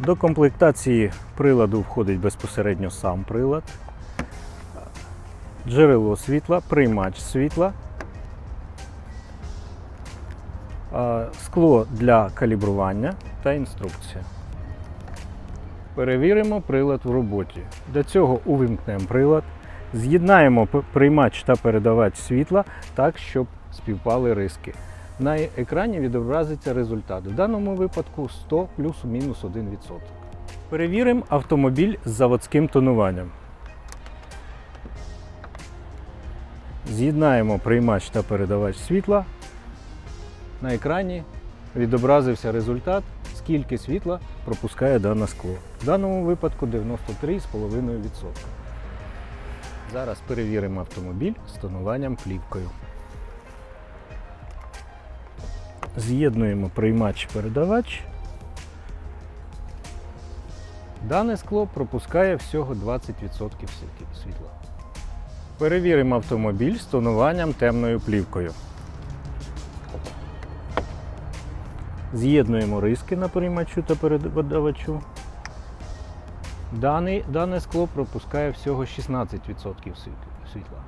До комплектації приладу входить безпосередньо сам прилад, джерело світла, приймач світла, скло для калібрування та інструкція. Перевіримо прилад в роботі. Для цього увімкнемо прилад, з'єднаємо приймач та передавач світла так, щоб співпали риски. На екрані відобразиться результат. В даному випадку 100 плюс-мінус 1%. Перевіримо автомобіль з заводським тонуванням. З'єднаємо приймач та передавач світла. На екрані відобразився результат, скільки світла пропускає дане скло. В даному випадку 93,5%. Зараз перевіримо автомобіль з тонуванням плівкою. З'єднуємо приймач-передавач. Дане скло пропускає всього 20% світла. Перевіримо автомобіль з тонуванням темною плівкою. З'єднуємо риски на приймачу та передавачу. Даний, дане скло пропускає всього 16% світла.